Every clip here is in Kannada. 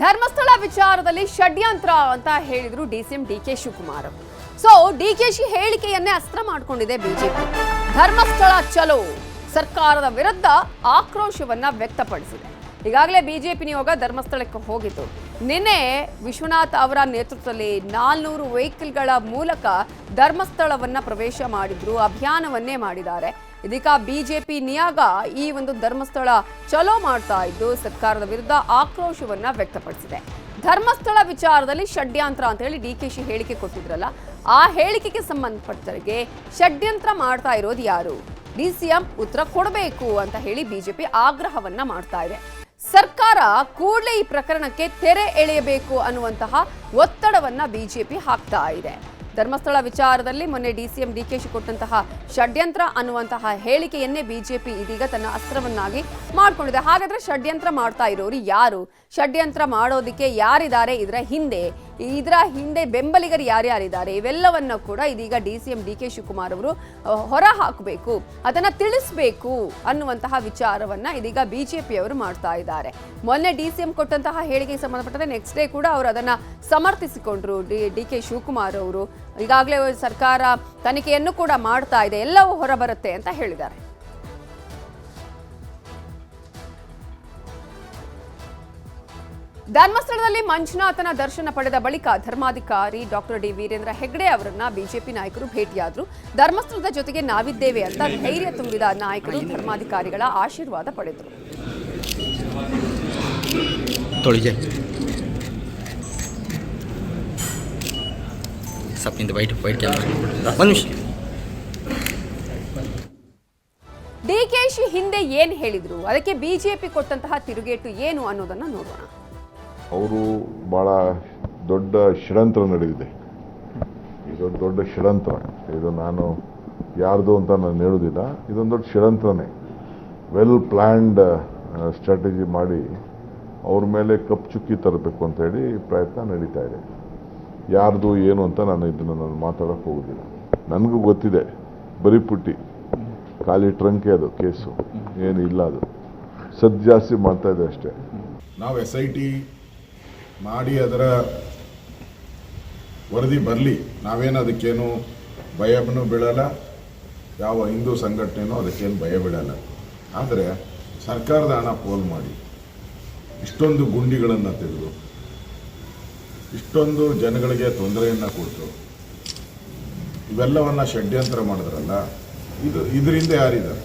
ಧರ್ಮಸ್ಥಳ ವಿಚಾರದಲ್ಲಿ ಷಡ್ಯಂತ್ರ ಅಂತ ಹೇಳಿದ್ರು D C M D K Shivakumar. So D K she ಹೇಳಿಕೆಯನ್ನೇ ಅಸ್ತ್ರ ಮಾಡಿಕೊಂಡಿದೆ ಬಿಜೆಪಿ. ಧರ್ಮಸ್ಥಳ ಚಲೋ. ಸರ್ಕಾರದ ವಿರುದ್ಧ ಆಕ್ರೋಶವನ್ನ ವ್ಯಕ್ತಪಡಿಸಿದೆ. ಈಗಾಗಲೇ ಬಿಜೆಪಿ ನಿಯೋಗ ಧರ್ಮಸ್ಥಳಕ್ಕೆ ಹೋಗಿತ್ತು. ನಿನ್ನೆ ವಿಶ್ವನಾಥ್ ಅವರ ನೇತೃತ್ವದಲ್ಲಿ ನಾಲ್ನೂರು ವೆಹಿಕಲ್ಗಳ ಮೂಲಕ ಧರ್ಮಸ್ಥಳವನ್ನು ಪ್ರವೇಶ ಮಾಡಿದ್ರು, ಅಭಿಯಾನವನ್ನೇ ಮಾಡಿದ್ದಾರೆ. ಇದೀಗ ಬಿಜೆಪಿ ನಿಯಾಗ ಈ ಒಂದು ಧರ್ಮಸ್ಥಳ ಚಲೋ ಮಾಡ್ತಾ ಇದ್ದು ಸರ್ಕಾರದ ವಿರುದ್ಧ ಆಕ್ರೋಶವನ್ನ ವ್ಯಕ್ತಪಡಿಸಿದೆ. ಧರ್ಮಸ್ಥಳ ವಿಚಾರದಲ್ಲಿ ಷಡ್ಯಂತ್ರ ಅಂತ ಹೇಳಿ ಡಿ ಕೆ ಶಿ ಹೇಳಿಕೆ ಕೊಟ್ಟಿದ್ರಲ್ಲ, ಆ ಹೇಳಿಕೆಗೆ ಸಂಬಂಧಪಟ್ಟವರಿಗೆ ಷಡ್ಯಂತ್ರ ಮಾಡ್ತಾ ಇರೋದು ಯಾರು? ಡಿ ಸಿ ಎಂ ಉತ್ತರ ಕೊಡಬೇಕು ಅಂತ ಹೇಳಿ ಬಿಜೆಪಿ ಆಗ್ರಹವನ್ನ ಮಾಡ್ತಾ ಇದೆ. ಸರ್ಕಾರ ಕೂಡಲೇ ಈ ಪ್ರಕರಣಕ್ಕೆ ತೆರೆ ಎಳೆಯಬೇಕು ಅನ್ನುವಂತಹ ಒತ್ತಡವನ್ನ ಬಿಜೆಪಿ ಹಾಕ್ತಾ ಇದೆ. ಧರ್ಮಸ್ಥಳ ವಿಚಾರದಲ್ಲಿ ಮೊನ್ನೆ ಡಿಸಿಎಂ ಡಿಕೆಶಿ ಕೊಟ್ಟಂತಹ ಷಡ್ಯಂತ್ರ ಅನ್ನುವಂತಹ ಹೇಳಿಕೆಯನ್ನೇ ಬಿಜೆಪಿ ಇದೀಗ ತನ್ನ ಅಸ್ತ್ರವನ್ನಾಗಿ ಮಾಡ್ಕೊಂಡಿದೆ. ಹಾಗಾದ್ರೆ ಷಡ್ಯಂತ್ರ ಮಾಡ್ತಾ ಇರೋರು ಯಾರು? ಷಡ್ಯಂತ್ರ ಮಾಡೋದಿಕ್ಕೆ ಯಾರಿದ್ದಾರೆ? ಇದರ ಹಿಂದೆ ಇದರ ಹಿಂದೆ ಬೆಂಬಲಿಗರು ಯಾರ್ಯಾರಿದ್ದಾರೆ, ಇವೆಲ್ಲವನ್ನ ಕೂಡ ಇದೀಗ D C M D K Shivakumar ಅವರು ಹೊರ ಹಾಕಬೇಕು ಅದನ್ನ ತಿಳಿಸ್ಬೇಕು ಅನ್ನುವಂತಹ ವಿಚಾರವನ್ನ ಇದೀಗ ಬಿಜೆಪಿಯವರು ಮಾಡ್ತಾ ಇದ್ದಾರೆ. ಮೊನ್ನೆ ಡಿ ಸಿ ಎಂ ಕೊಟ್ಟಂತಹ ಹೇಳಿಕೆಗೆ ಸಂಬಂಧಪಟ್ಟಂತೆ ನೆಕ್ಸ್ಟ್ ಡೇ ಕೂಡ ಅವರು ಅದನ್ನ ಸಮರ್ಥಿಸಿಕೊಂಡ್ರು ಡಿ ಡಿ ಕೆ ಶಿವಕುಮಾರ್ ಅವರು. ಈಗಾಗಲೇ ಸರ್ಕಾರ ತನಿಖೆಯನ್ನು ಕೂಡ ಮಾಡ್ತಾ ಇದೆ, ಎಲ್ಲವೂ ಹೊರಬರುತ್ತೆ ಅಂತ ಹೇಳಿದ್ದಾರೆ. ಧರ್ಮಸ್ಥಳದಲ್ಲಿ ಮಂಜುನಾಥನ ದರ್ಶನ ಪಡೆದ ಬಳಿಕ ಧರ್ಮಾಧಿಕಾರಿ ಡಾಕ್ಟರ್ ಡಿ ವೀರೇಂದ್ರ ಹೆಗ್ಡೆ ಅವರನ್ನ ಬಿಜೆಪಿ ನಾಯಕರು ಭೇಟಿಯಾದರು. ಧರ್ಮಸ್ಥಳದ ಜೊತೆಗೆ ನಾವಿದ್ದೇವೆ ಅಂತ ಧೈರ್ಯ ತುಂಬಿದ ನಾಯಕರು ಧರ್ಮಾಧಿಕಾರಿಗಳ ಆಶೀರ್ವಾದ ಪಡೆದರು. ಡಿಕೆಶಿ ಹಿಂದೆ ಏನ್ ಹೇಳಿದ್ರು? ಅದಕ್ಕೆ ಬಿಜೆಪಿ ಕೊಟ್ಟಂತಹ ತಿರುಗೇಟು ಏನು ಅನ್ನೋದನ್ನ ನೋಡೋಣ. ಅವರು ಭಾಳ ದೊಡ್ಡ ಷಡ್ಯಂತ್ರ ನಡೆದಿದೆ. ಇದೊಂದು ದೊಡ್ಡ ಷಡ್ಯಂತ್ರ ಇದು ನಾನು ಯಾರ್ದು ಅಂತ ನಾನು ಹೇಳೋದಿಲ್ಲ ಇದೊಂದು ದೊಡ್ಡ ಷಡ್ಯಂತ್ರನೇ ವೆಲ್ ಪ್ಲ್ಯಾನ್ಡ್ ಸ್ಟ್ರಾಟಜಿ ಮಾಡಿ ಅವ್ರ ಮೇಲೆ ಕಪ್ಪು ಚುಕ್ಕಿ ತರಬೇಕು ಅಂತ ಹೇಳಿ ಪ್ರಯತ್ನ ನಡೀತಾ ಇದೆ. ಯಾರ್ದು ಏನು ಅಂತ ನಾನು ಇದನ್ನು ನಾನು ಮಾತಾಡೋಕ್ಕೆ ಹೋಗೋದಿಲ್ಲ. ನನಗೂ ಗೊತ್ತಿದೆ. ಬರೀ ಪುಟ್ಟಿ. ಖಾಲಿ ಟ್ರಂಕೆ ಅದು, ಕೇಸು. ಏನು ಇಲ್ಲ ಅದು. ಸದ್ ಜಾಸ್ತಿ ಮಾಡ್ತಾ ಇದೆ ಅಷ್ಟೇ. ನಾವು ಎಸ್ ಐ ಟಿ ಮಾಡಿ ಅದರ ವರದಿ ಬರಲಿ. ನಾವೇನು ಅದಕ್ಕೇನು ಭಯನೂ ಬೀಳಲ್ಲ. ಯಾವ ಹಿಂದೂ ಸಂಘಟನೆನೂ ಅದಕ್ಕೇನು ಭಯ ಬೀಳಲ್ಲ. ಆದರೆ ಸರ್ಕಾರದ ಹಣ ಪೋಲ್ ಮಾಡಿ. ಇಷ್ಟೊಂದು ಗುಂಡಿಗಳನ್ನು ತೆಗೆದು, ಇಷ್ಟೊಂದು ಜನಗಳಿಗೆ ತೊಂದರೆಯನ್ನು ಕೊಟ್ಟು, ಇವೆಲ್ಲವನ್ನ ಷಡ್ಯಂತ್ರ ಮಾಡಿದ್ರಲ್ಲ, ಇದು ಇದರಿಂದ ಯಾರಿದ್ದಾರೆ?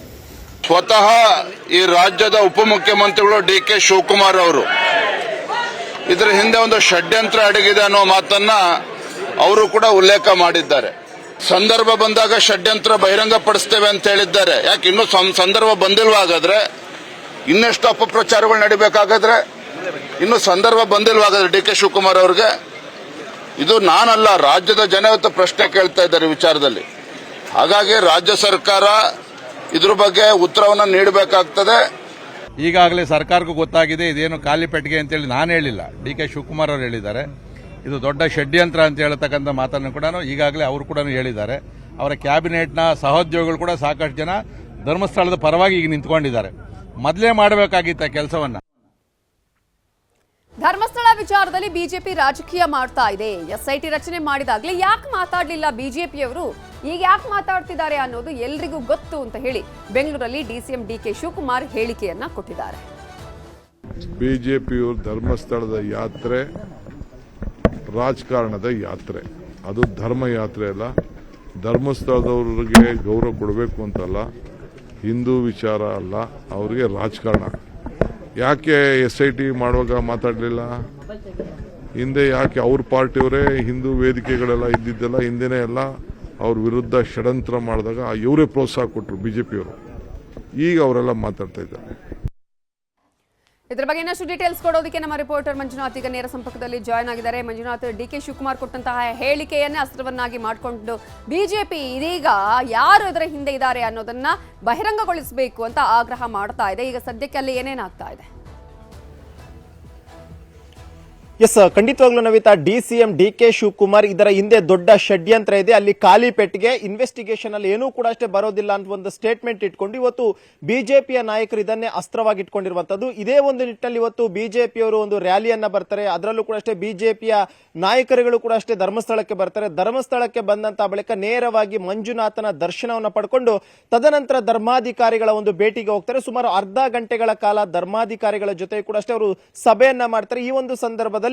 ಸ್ವತಃ ಈ ರಾಜ್ಯದ ಉಪಮುಖ್ಯಮಂತ್ರಿಗಳು ಡಿ ಕೆ ಶಿವಕುಮಾರ್ ಅವರು ಇದರ ಹಿಂದೆ ಒಂದು ಷಡ್ಯಂತ್ರ ಅಡಗಿದೆ ಅನ್ನೋ ಮಾತನ್ನ ಅವರು ಕೂಡ ಉಲ್ಲೇಖ ಮಾಡಿದ್ದಾರೆ. ಸಂದರ್ಭ ಬಂದಾಗ ಷಡ್ಯಂತ್ರ ಬಹಿರಂಗಪಡಿಸ್ತೇವೆ ಅಂತ ಹೇಳಿದ್ದಾರೆ. ಯಾಕೆ? ಇನ್ನೂ ಸಂದರ್ಭ ಬಂದಿಲ್ವಾಗಾದ್ರೆ ಇನ್ನೆಷ್ಟು ಅಪಪ್ರಚಾರಗಳು ನಡಿಬೇಕಾಗಾದ್ರೆ? ಇನ್ನು ಸಂದರ್ಭ ಬಂದಿಲ್ವಾಗಾದ್ರೆ ಡಿ ಕೆ ಶಿವಕುಮಾರ್ ಅವ್ರಿಗೆ? ಇದು ನಾನಲ್ಲ, ರಾಜ್ಯದ ಜನ ಪ್ರಶ್ನೆ ಕೇಳ್ತಾ ಇದ್ದಾರೆ ವಿಚಾರದಲ್ಲಿ. ಹಾಗಾಗಿ ರಾಜ್ಯ ಸರ್ಕಾರ ಇದ್ರ ಬಗ್ಗೆ ಉತ್ತರವನ್ನು ನೀಡಬೇಕಾಗ್ತದೆ. ಈಗಾಗಲೇ ಸರ್ಕಾರಕ್ಕೂ ಗೊತ್ತಾಗಿದೆ, ಇದೇನು ಖಾಲಿ ಪೆಟ್ಟಿಗೆ ಅಂತೇಳಿ ನಾನು ಹೇಳಿಲ್ಲ. ಡಿ ಕೆ ಶಿವಕುಮಾರ್ ಅವರು ಹೇಳಿದ್ದಾರೆ. ಇದು ದೊಡ್ಡ ಷಡ್ಯಂತ್ರ ಅಂತ ಹೇಳ್ತಕ್ಕಂಥ ಮಾತನ್ನು ಕೂಡ ಈಗಾಗಲೇ ಅವರು ಕೂಡ ಹೇಳಿದ್ದಾರೆ. ಅವರ ಕ್ಯಾಬಿನೆಟ್ನ ಸಹೋದ್ಯೋಗಿಗಳು ಕೂಡ ಸಾಕಷ್ಟು ಜನ ಧರ್ಮಸ್ಥಳದ ಪರವಾಗಿ ಈಗ ನಿಂತ್ಕೊಂಡಿದ್ದಾರೆ. ಮೊದಲೇ ಮಾಡಬೇಕಾಗಿತ್ತು ಆ ಕೆಲಸವನ್ನ? ಧರ್ಮಸ್ಥಳ ವಿಚಾರದಲ್ಲಿ ಬಿಜೆಪಿ ರಾಜಕೀಯ ಮಾಡ್ತಾ ಇದೆ. ಎಸ್ಐಟಿ ರಚನೆ ಮಾಡಿದಾಗಲೇ ಯಾಕೆ ಮಾತಾಡ್ಲಿಲ್ಲ ಬಿಜೆಪಿಯವರು? ಈಗ ಯಾಕೆ ಮಾತಾಡ್ತಿದ್ದಾರೆ ಅನ್ನೋದು ಎಲ್ರಿಗೂ ಗೊತ್ತು ಅಂತ ಹೇಳಿ ಬೆಂಗಳೂರಲ್ಲಿ ಡಿಸಿಎಂ ಡಿ ಕೆ ಶಿವಕುಮಾರ್ ಹೇಳಿಕೆಯನ್ನ ಕೊಟ್ಟಿದ್ದಾರೆ. ಬಿಜೆಪಿಯವರು ಧರ್ಮಸ್ಥಳದ ಯಾತ್ರೆ, ರಾಜಕಾರಣದ ಯಾತ್ರೆ. ಅದು ಧರ್ಮ ಯಾತ್ರೆ ಅಲ್ಲ. ಧರ್ಮಸ್ಥಳದವ್ರಿಗೆ ಗೌರವ ಕೊಡಬೇಕು ಅಂತಲ್ಲ. ಹಿಂದೂ ವಿಚಾರ ಅಲ್ಲ. ಅವರಿಗೆ ರಾಜಕಾರಣ ಯಾಕೆ ಎಸ್ ಐ ಟಿ ಮಾಡುವಾಗ ಮಾತಾಡಲಿಲ್ಲ? ಹಿಂದೆ ಯಾಕೆ ಅವ್ರ ಪಾರ್ಟಿಯವರೇ ಹಿಂದೂ ವೇದಿಕೆಗಳೆಲ್ಲ ಇದ್ದಿದ್ದೆಲ್ಲ, ಹಿಂದೆನೇ ಎಲ್ಲ ಅವ್ರ ವಿರುದ್ಧ ಷಡಂತ್ರ ಮಾಡಿದಾಗ ಇವರೇ ಪ್ರೋತ್ಸಾಹ ಕೊಟ್ಟರು ಪಿಯವರು ಈಗ ಅವರೆಲ್ಲ ಮಾತಾಡ್ತಾ ಇದ್ದಾರೆ. ಇದ್ರ ಬಗ್ಗೆ ಇನ್ನಷ್ಟು ಡೀಟೇಲ್ಸ್ ಕೊಡೋದಕ್ಕೆ ನಮ್ಮ ರಿಪೋರ್ಟರ್ ಮಂಜುನಾಥ್ ಈಗ ನೇರ ಸಂಪರ್ಕದಲ್ಲಿ ಜಾಯ್ನ್ ಆಗಿದ್ದಾರೆ. ಮಂಜುನಾಥ್ ಡಿ ಕೆ ಶಿವಕುಮಾರ್ ಕೊಟ್ಟಂತಹ ಹೇಳಿಕೆಯನ್ನೇ ಅಸ್ತ್ರವನ್ನಾಗಿ ಮಾಡಿಕೊಂಡು ಬಿಜೆಪಿ ಇದೀಗ ಯಾರು ಇದರ ಹಿಂದೆ ಇದ್ದಾರೆ ಅನ್ನೋದನ್ನ ಬಹಿರಂಗಗೊಳಿಸಬೇಕು ಅಂತ ಆಗ್ರಹ ಮಾಡ್ತಾ ಇದೆ. ಈಗ ಸದ್ಯಕ್ಕೆ ಅಲ್ಲಿ ಏನೇನಾಗ್ತಾ ಇದೆ? ಎಸ್ ಖಂಡಿತವಾಗ್ಲೂ Navita D C M D K Shivakumar ಇದರ ಹಿಂದೆ ದೊಡ್ಡ ಷಡ್ಯಂತ್ರ ಇದೆ. ಅಲ್ಲಿ ಖಾಲಿ ಪೆಟ್ಟಿಗೆ ಇನ್ವೆಸ್ಟಿಗೇಷನ್ ಅಲ್ಲಿ ಏನೂ ಕೂಡ ಅಷ್ಟೇ ಬರೋದಿಲ್ಲ ಅಂತ ಒಂದು ಸ್ಟೇಟ್ಮೆಂಟ್ ಇಟ್ಕೊಂಡು ಇವತ್ತು ಬಿಜೆಪಿಯ ನಾಯಕರು ಇದನ್ನೇ ಅಸ್ತ್ರವಾಗಿ ಇಟ್ಕೊಂಡಿರುವಂತದ್ದು. ಇದೇ ಒಂದು ನಿಟ್ಟಿನಲ್ಲಿ ಇವತ್ತು ಬಿಜೆಪಿಯವರು ಒಂದು ರ್ಯಾಲಿಯನ್ನ ಬರ್ತಾರೆ. ಅದರಲ್ಲೂ ಕೂಡ ಅಷ್ಟೇ ಬಿಜೆಪಿಯ ನಾಯಕರುಗಳು ಕೂಡ ಅಷ್ಟೇ ಧರ್ಮಸ್ಥಳಕ್ಕೆ ಬರ್ತಾರೆ. ಧರ್ಮಸ್ಥಳಕ್ಕೆ ಬಂದಂತ ಬಳಿಕ ನೇರವಾಗಿ ಮಂಜುನಾಥನ ದರ್ಶನವನ್ನು ಪಡ್ಕೊಂಡು ತದನಂತರ ಧರ್ಮಾಧಿಕಾರಿಗಳ ಒಂದು ಭೇಟಿಗೆ ಹೋಗ್ತಾರೆ. ಸುಮಾರು ಅರ್ಧ ಗಂಟೆಗಳ ಕಾಲ ಧರ್ಮಾಧಿಕಾರಿಗಳ ಜೊತೆ ಕೂಡ ಅಷ್ಟೇ ಅವರು ಸಭೆಯನ್ನ ಮಾಡ್ತಾರೆ. ಈ ಒಂದು ಸಂದರ್ಭದಲ್ಲಿ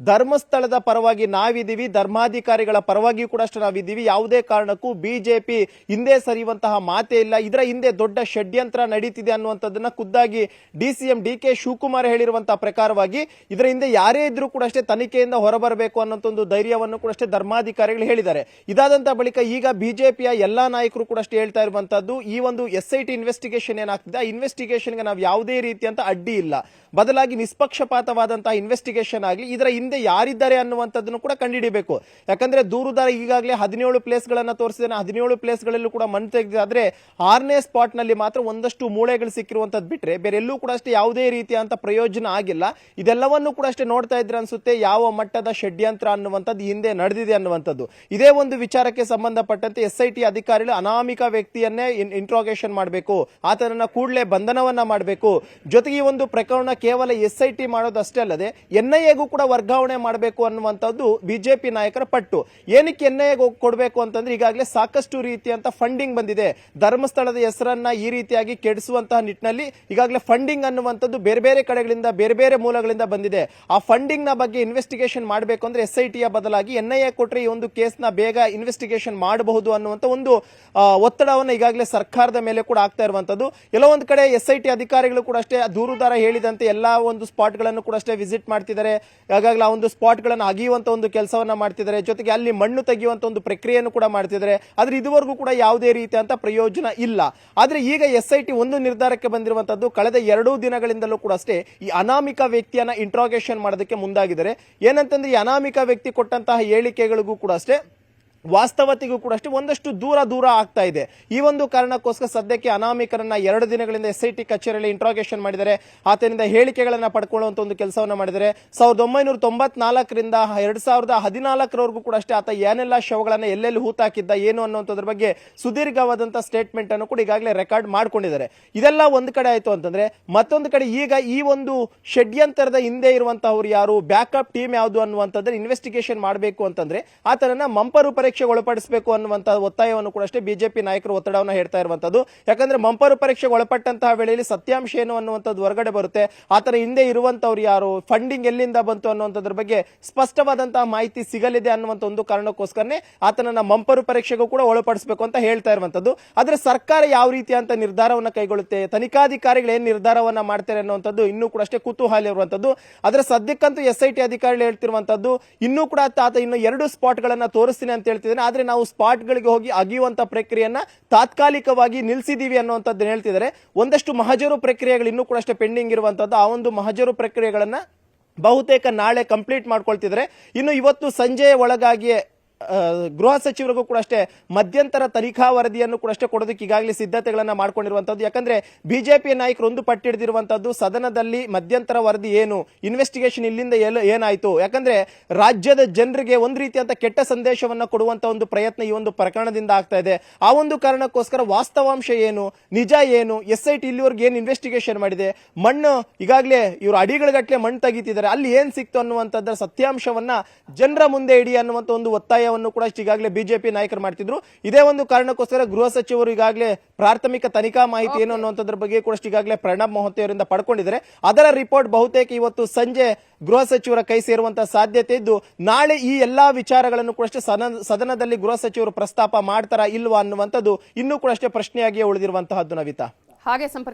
ಧರ್ಮಸ್ಥಳದ ಪರವಾಗಿ ನಾವಿದ್ದೀವಿ, ಧರ್ಮಾಧಿಕಾರಿಗಳ ಪರವಾಗಿಯೂ ಕೂಡ ಅಷ್ಟು ನಾವಿದ್ದೀವಿ. ಯಾವುದೇ ಕಾರಣಕ್ಕೂ ಬಿಜೆಪಿ ಹಿಂದೆ ಸರಿಯುವಂತಹ ಮಾತೇ ಇಲ್ಲ. ಇದರ ಹಿಂದೆ ದೊಡ್ಡ ಷಡ್ಯಂತ್ರ ನಡೀತಿದೆ ಅನ್ನುವಂಥದ್ದನ್ನ ಖುದ್ದಾಗಿ D C M D K Shivakumar ಹೇಳಿರುವಂತಹ ಪ್ರಕಾರವಾಗಿ ಇದರ ಹಿಂದೆ ಯಾರೇ ಇದ್ರೂ ಕೂಡ ಅಷ್ಟೇ ತನಿಖೆಯಿಂದ ಹೊರಬರಬೇಕು ಅನ್ನೋಂಥ ಒಂದು ಧೈರ್ಯವನ್ನು ಕೂಡ ಅಷ್ಟೇ ಧರ್ಮಾಧಿಕಾರಿಗಳು ಹೇಳಿದ್ದಾರೆ. ಇದಾದಂತ ಬಳಿಕ ಈಗ ಬಿಜೆಪಿಯ ಎಲ್ಲಾ ನಾಯಕರು ಕೂಡ ಅಷ್ಟೇ ಹೇಳ್ತಾ ಇರುವಂತದ್ದು ಈ ಒಂದು ಎಸ್ ಐ ಟಿ ಇನ್ವೆಸ್ಟಿಗೇಷನ್ ಏನಾಗ್ತಿದೆ? ಆ ಇನ್ವೆಸ್ಟಿಗೇಷನ್ಗೆ ನಾವು ಯಾವುದೇ ರೀತಿಯಂತ ಅಡ್ಡಿ ಇಲ್ಲ. ಬದಲಾಗಿ ನಿಷ್ಪಕ್ಷಪಾತವಾದಂತಹ ಇನ್ವೆಸ್ಟಿಗೇಷನ್ ಆಗಲಿ ಇದರ ಹಿಂದೆ ಯಾರಿದ್ದಾರೆ ಅನ್ನುವಂಥದ್ದನ್ನು ಕೂಡ ಕಂಡುಹಿಡಿಯಬೇಕು ಯಾಕಂದ್ರೆ ದೂರುದಾರ ಈಗಾಗಲೇ ಹದಿನೇಳು ಪ್ಲೇಸ್ಗಳನ್ನು ತೋರಿಸಿದ್ದಾನೆ. ಹದಿನೇಳು ಪ್ಲೇಸ್ಗಳಲ್ಲೂ ಕೂಡ ಮಣ್ಣು ತೆಗೆದಾದ್ರೆ ಆರನೇ ಸ್ಪಾಟ್ನಲ್ಲಿ ಮಾತ್ರ ಒಂದಷ್ಟು ಮೂಳೆಗಳು ಸಿಕ್ಕಿರುವಂತದ್ದು ಬಿಟ್ರೆ ಬೇರೆಲ್ಲೂ ಕೂಡ ಅಷ್ಟೇ ಯಾವುದೇ ರೀತಿಯಂಥ ಪ್ರಯೋಜನ ಆಗಿಲ್ಲ. ಇದೆಲ್ಲವನ್ನು ಕೂಡ ಅಷ್ಟೇ ನೋಡ್ತಾ ಇದ್ರೆ ಅನ್ಸುತ್ತೆ ಯಾವ ಮಟ್ಟದ ಷಡ್ಯಂತ್ರ ಅನ್ನುವಂಥದ್ದು ಹಿಂದೆ ನಡೆದಿದೆ ಅನ್ನುವಂಥದ್ದು. ಇದೇ ಒಂದು ವಿಚಾರಕ್ಕೆ ಸಂಬಂಧಪಟ್ಟಂತೆ ಎಸ್ ಐ ಟಿ ಅಧಿಕಾರಿಗಳು ಅನಾಮಿಕ ವ್ಯಕ್ತಿಯನ್ನೇ ಇಂಟ್ರೋಗೇಷನ್ ಮಾಡಬೇಕು. ಆತನನ್ನ ಕೂಡಲೇ ಬಂಧನವನ್ನ ಮಾಡಬೇಕು. ಜೊತೆಗೆ ಈ ಒಂದು ಪ್ರಕರಣ ಕೇವಲ ಎಸ್ ಐ ಟಿ ಮಾಡೋದಷ್ಟೇ ಅಲ್ಲದೆ ಎನ್ಐಎಗೂ ಕೂಡ ವರ್ಗಾವಣೆ ಮಾಡಬೇಕು ಅನ್ನುವಂಥದ್ದು ಬಿಜೆಪಿ ನಾಯಕರ ಪಟ್ಟು. ಏನಕ್ಕೆ ಎನ್ ಐ ಕೊಡಬೇಕು ಅಂತಂದ್ರೆ ಈಗಾಗಲೇ ಸಾಕಷ್ಟು ರೀತಿಯಂತ ಫಂಡಿಂಗ್ ಬಂದಿದೆ. ಧರ್ಮಸ್ಥಳದ ಹೆಸರನ್ನ ಈ ರೀತಿಯಾಗಿ ಕೆಡಿಸುವಂತಹ ನಿಟ್ಟಿನಲ್ಲಿ ಈಗಾಗಲೇ ಫಂಡಿಂಗ್ ಅನ್ನುವಂಥದ್ದು ಬೇರೆ ಬೇರೆ ಕಡೆಗಳಿಂದ, ಬೇರೆ ಬೇರೆ ಮೂಲಗಳಿಂದ ಬಂದಿದೆ. ಆ ಫಂಡಿಂಗ್ನ ಬಗ್ಗೆ ಇನ್ವೆಸ್ಟಿಗೇಷನ್ ಮಾಡಬೇಕು ಅಂದ್ರೆ ಎಸ್ ಐ ಬದಲಾಗಿ ಎನ್ ಐ ಕೊಟ್ಟರೆ ಈ ಒಂದು ಕೇಸ್ನ ಬೇಗ ಇನ್ವೆಸ್ಟಿಗೇಷನ್ ಮಾಡಬಹುದು ಅನ್ನುವಂಥ ಒಂದು ಒತ್ತಡವನ್ನು ಈಗಾಗಲೇ ಸರ್ಕಾರದ ಮೇಲೆ ಕೂಡ ಆಗ್ತಾ ಇರುವಂತದ್ದು ಎಲ್ಲೋ ಒಂದು ಕಡೆ ಎಸ್ ಐ ಟಿ ಅಧಿಕಾರಿಗಳು ಕೂಡ ಅಷ್ಟೇ ದೂರುದಾರ ಹೇಳಿದಂತೆ ಎಲ್ಲಾ ಒಂದು ಸ್ಪಾಟ್ಗಳನ್ನು ಕೂಡ ಅಷ್ಟೇ ವಿಸಿಟ್ ಮಾಡ್ತಿದ್ದಾರೆ. ಈಗಾಗಲೇ ಆ ಒಂದು ಸ್ಪಾಟ್ಗಳನ್ನು ಅಗಿಯುವಂಥ ಒಂದು ಕೆಲಸವನ್ನ ಮಾಡ್ತಿದ್ದಾರೆ. ಜೊತೆಗೆ ಅಲ್ಲಿ ಮಣ್ಣು ತೆಗೆಯುವಂತ ಒಂದು ಪ್ರಕ್ರಿಯೆಯನ್ನು ಕೂಡ ಮಾಡ್ತಿದ್ದಾರೆ. ಆದ್ರೆ ಇದುವರೆಗೂ ಕೂಡ ಯಾವುದೇ ರೀತಿಯಂಥ ಪ್ರಯೋಜನ ಇಲ್ಲ. ಆದ್ರೆ ಈಗ ಎಸ್ ಐ ಟಿ ಒಂದು ನಿರ್ಧಾರಕ್ಕೆ ಬಂದಿರುವಂತದ್ದು ಕಳೆದ ಎರಡೂ ದಿನಗಳಿಂದಲೂ ಕೂಡ ಅಷ್ಟೇ ಈ ಅನಾಮಿಕ ವ್ಯಕ್ತಿಯನ್ನ ಇಂಟ್ರಾಗೇಷನ್ ಮಾಡೋದಕ್ಕೆ ಮುಂದಾಗಿದ್ದಾರೆ. ಏನಂತಂದ್ರೆ ಈ ಅನಾಮಿಕ ವ್ಯಕ್ತಿ ಕೊಟ್ಟಂತಹ ಹೇಳಿಕೆಗಳಿಗೂ ಕೂಡ ಅಷ್ಟೇ ವಾಸ್ತವತೆಗೂ ಕೂಡ ಅಷ್ಟೇ ಒಂದಷ್ಟು ದೂರ ದೂರ ಆಗ್ತಾ ಇದೆ. ಈ ಒಂದು ಕಾರಣಕ್ಕೋಸ್ಕರ ಸದ್ಯಕ್ಕೆ ಅನಾಮಿಕರನ್ನ ಎರಡು ದಿನಗಳಿಂದ ಎಸ್ ಐ ಟಿ ಕಚೇರಿಯಲ್ಲಿ ಇಂಟ್ರಾಗೇಷನ್ ಮಾಡಿದರೆ ಆತನಿಂದ ಹೇಳಿಕೆಗಳನ್ನ ಪಡ್ಕೊಳ್ಳುವಂತ ಒಂದು ಕೆಲಸವನ್ನ ಮಾಡಿದರೆ ಸಾವಿರದ ಒಂಬೈನೂರ ತೊಂಬತ್ನಾಲ್ಕರಿಂದ ಎರಡ್ ಸಾವಿರದ ಹದಿನಾಲ್ಕರವರೆಗೂ ಕೂಡ ಅಷ್ಟೇ ಆತ ಏನೆಲ್ಲ ಶವಗಳನ್ನ ಎಲ್ಲೆಲ್ಲಿ ಹೂತಾಕಿದ್ದ, ಏನು ಅನ್ನುವಂಥದ್ರ ಬಗ್ಗೆ ಸುದೀರ್ಘವಾದಂತಹ ಸ್ಟೇಟ್ಮೆಂಟ್ ಅನ್ನು ಕೂಡ ಈಗಾಗಲೇ ರೆಕಾರ್ಡ್ ಮಾಡ್ಕೊಂಡಿದ್ದಾರೆ. ಇದೆಲ್ಲ ಒಂದು ಕಡೆ ಆಯ್ತು ಅಂತಂದ್ರೆ ಮತ್ತೊಂದು ಕಡೆ ಈಗ ಈ ಒಂದು ಷಡ್ಯಂತರದ ಹಿಂದೆ ಇರುವಂತಹವ್ರು ಯಾರು ಬ್ಯಾಕಪ್ ಟೀಮ್ ಯಾವುದು ಅನ್ನುವಂಥದ್ದು ಇನ್ವೆಸ್ಟಿಗೇಷನ್ ಮಾಡಬೇಕು ಅಂತಂದ್ರೆ ಆತನನ್ನ ಮಂಪರು ಪರೀಕ್ಷೆಗೆ ಒಳಪಡಿಸಬೇಕು ಅನ್ನುವಂತ ಒತ್ತಾಯವನ್ನು ಕೂಡ ಅಷ್ಟೇ ಬಿಜೆಪಿ ನಾಯಕರು ಒತ್ತಡವನ್ನು ಹೇಳ್ತಾ ಇರುವಂತದ್ದು. ಯಾಕಂದ್ರೆ ಮಂಪರು ಪರೀಕ್ಷೆಗೆ ಒಳಪಟ್ಟಂತಹ ವೇಳೆಯಲ್ಲಿ ಸತ್ಯಾಂಶ ಏನು ಅನ್ನುವಂಥದ್ದು ಹೊರಗಡೆ ಬರುತ್ತೆ. ಆತರ ಹಿಂದೆ ಇರುವಂತವ್ರು ಯಾರು? ಫಂಡಿಂಗ್ ಎಲ್ಲಿಂದ ಬಂತು ಅನ್ನುವಂಥದ್ರ ಬಗ್ಗೆ ಸ್ಪಷ್ಟವಾದಂತಹ ಮಾಹಿತಿ ಸಿಗಲಿದೆ ಅನ್ನುವಂಥ ಒಂದು ಕಾರಣಕ್ಕೋಸ್ಕರನೇ ಆತನನ್ನ ಮಂಪರು ಪರೀಕ್ಷೆಗೂ ಕೂಡ ಒಳಪಡಿಸಬೇಕು ಅಂತ ಹೇಳ್ತಾ ಇರುವಂತದ್ದು ಆದ್ರೆ ಸರ್ಕಾರ ಯಾವ ರೀತಿಯಂತ ನಿರ್ಧಾರವನ್ನ ಕೈಗೊಳ್ಳುತ್ತೆ? ತನಿಖಾಧಿಕಾರಿಗಳು ಏನ್ ನಿರ್ಧಾರವನ್ನ ಮಾಡ್ತಾರೆ ಅನ್ನುವಂಥದ್ದು ಇನ್ನೂ ಕೂಡ ಅಷ್ಟೇ ಕುತೂಹಲ ಇರುವಂತದ್ದು ಆದ್ರೆ ಸದ್ಯಕ್ಕಂತೂ ಎಸ್ ಐ ಟಿ ಅಧಿಕಾರಿಗಳು ಹೇಳ್ತಿರುವಂತದ್ದು ಇನ್ನೂ ಕೂಡ ಆತ ಇನ್ನು ಎರಡು ಸ್ಪಾಟ್ ಗಳನ್ನ ತೋರಿಸ್ತೀನಿ ಅಂತ ಹೇಳ್ತಿದ್ದಾನೆ ಆದರೆ ನಾವು ಸ್ಪಾಟ್ಗಳಿಗೆ ಹೋಗಿ ಅಗಿಯುವಂಥ ಪ್ರಕ್ರಿಯೆಯನ್ನ ತಾತ್ಕಾಲಿಕವಾಗಿ ನಿಲ್ಲಿಸಿದ್ದೀವಿ ಅನ್ನುವಂಥದ್ದು ಹೇಳ್ತಿದ್ದಾರೆ. ಒಂದಷ್ಟು ಮಹಜರು ಪ್ರಕ್ರಿಯೆಗಳು ಇನ್ನೂ ಕೂಡ ಅಷ್ಟೇ ಪೆಂಡಿಂಗ್ ಇರುವಂಥದ್ದು. ಆ ಒಂದು ಮಹಜರು ಪ್ರಕ್ರಿಯೆಗಳನ್ನ ಬಹುತೇಕ ನಾಳೆ ಕಂಪ್ಲೀಟ್ ಮಾಡ್ಕೊಳ್ತಿದ್ರೆ ಇನ್ನು ಇವತ್ತು ಸಂಜೆಯ ಒಳಗಾಗಿಯೇ ಗೃಹ ಸಚಿವರಿಗೂ ಕೂಡ ಅಷ್ಟೇ ಮಧ್ಯಂತರ ತನಿಖಾ ವರದಿಯನ್ನು ಕೂಡ ಅಷ್ಟೇ ಕೊಡೋದಕ್ಕೆ ಈಗಾಗಲೇ ಸಿದ್ಧತೆಗಳನ್ನು ಮಾಡ್ಕೊಂಡಿರುವಂತದ್ದು ಯಾಕಂದ್ರೆ ಬಿಜೆಪಿ ನಾಯಕರು ಒಂದು ಪಟ್ಟಿಡಿದಿರುವಂತದ್ದು ಸದನದಲ್ಲಿ ಮಧ್ಯಂತರ ವರದಿ ಏನು ಇನ್ವೆಸ್ಟಿಗೇಷನ್ ಇಲ್ಲಿಂದ ಏನಾಯಿತು? ಯಾಕಂದ್ರೆ ರಾಜ್ಯದ ಜನರಿಗೆ ಒಂದು ರೀತಿಯಂತ ಕೆಟ್ಟ ಸಂದೇಶವನ್ನು ಕೊಡುವಂತ ಒಂದು ಪ್ರಯತ್ನ ಈ ಒಂದು ಪ್ರಕರಣದಿಂದ ಆಗ್ತಾ ಇದೆ. ಆ ಒಂದು ಕಾರಣಕ್ಕೋಸ್ಕರ ವಾಸ್ತವಾಂಶ ಏನು, ನಿಜ ಏನು, ಎಸ್ ಐ ಟಿ ಇಲ್ಲಿವರೆಗೆ ಏನು ಇನ್ವೆಸ್ಟಿಗೇಷನ್ ಮಾಡಿದೆ? ಮಣ್ಣು, ಈಗಾಗಲೇ ಇವರು ಅಡಿಗಳಗಟ್ಟಲೆ ಮಣ್ಣು ತೆಗಿತಿದ್ದಾರೆ. ಅಲ್ಲಿ ಏನ್ ಸಿಕ್ತು ಅನ್ನುವಂಥದ್ರ ಸತ್ಯಾಂಶವನ್ನ ಜನರ ಮುಂದೆ ಇಡಿ ಅನ್ನುವಂಥ ಒಂದು ಒತ್ತಾಯವನ್ನು ಕೂಡ ಈಗಾಗಲೇ ಬಿಜೆಪಿ ನಾಯಕರು ಮಾಡ್ತಿದ್ರು. ಇದೇ ಒಂದು ಕಾರಣಕ್ಕೋಸ್ಕರ ಗೃಹ ಸಚಿವರು ಈಗಾಗಲೇ ಪ್ರಾಥಮಿಕ ತನಿಖಾ ಮಾಹಿತಿ ಏನು ಅನ್ನುವಂಥದ್ರ ಬಗ್ಗೆ ಕೂಡ ಈಗಾಗಲೇ ಪ್ರಣಬ್ ಮೊಹಂತಿ ಅವರಿಂದ ಪಡ್ಕೊಂಡಿದ್ದಾರೆ. ಅದರ ರಿಪೋರ್ಟ್ ಬಹುತೇಕ ಇವತ್ತು ಸಂಜೆ ಗೃಹ ಸಚಿವರ ಕೈ ಸೇರುವಂತಹ ಸಾಧ್ಯತೆ ಇದ್ದು ನಾಳೆ ಈ ಎಲ್ಲಾ ವಿಚಾರಗಳನ್ನು ಕೂಡ ಅಷ್ಟೇ ಸದನ- ಸದನದಲ್ಲಿ ಗೃಹ ಸಚಿವರು ಪ್ರಸ್ತಾಪ ಮಾಡ್ತಾರಾ ಇಲ್ವಾ ಅನ್ನುವಂಥದ್ದು ಇನ್ನೂ ಕೂಡ ಅಷ್ಟೇ ಪ್ರಶ್ನೆಯಾಗಿಯೇ ಉಳಿದಿರುವಂತಹದ್ದು ನವಿತಾ. ಹಾಗೆ ಸಂಪರ್ಕ